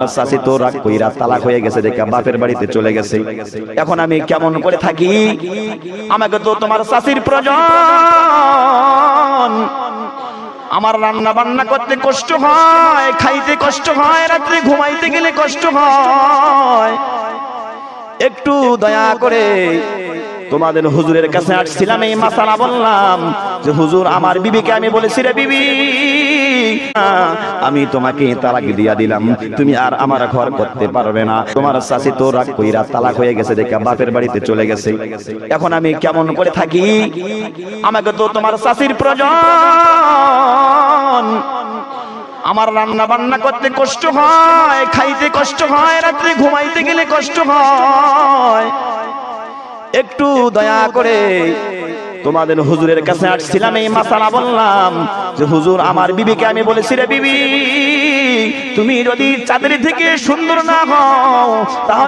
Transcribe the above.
শাসি তো রাগ কইরা তালাক হয়ে গেছে দেখে বাপের বাড়িতে চলে গেছে। এখন আমি কেমন করে থাকি? আমাকে তো তোমার শাসির প্রয়োজন। আমার রান্না বান্না করতে কষ্ট হয়, খাইতে কষ্ট হয়, রাত্রে ঘুমাইতে গেলে কষ্ট হয়। একটু দয়া করে তোমাদের হুজুরের কাছে আসছিলাম, এই মাসালা বললাম যে, হুজুর, আমার বিবিকে আমি বলেছি রে বিবি, আমি তোমাকে তালাক দিয়া দিলাম। তুমি আর আমার ঘর করতে পারবে না। তোমার শাসি তো রাগ কইরা তালাক হয়ে গেছে দেখে বাপের বাড়িতে চলে গেছে। এখন আমি কেমন করে থাকি? আমাকে তো তোমার শাসির প্রয়োজন। আমার রান্না বান্না করতে কষ্ট হয়, খাইতে কষ্ট হয়, রাত্রে ঘুমাইতে গেলে কষ্ট হয়। একটু দয়া করে। তোমাদের হুজুরের কাছে আসছিলাম, এই মাসালা বললাম যে, হুজুর, আমার বিবিকে আমি বলেছি রে বিবি, তুমি যদি চাঁদের থেকে সুন্দর না হও, তাহলে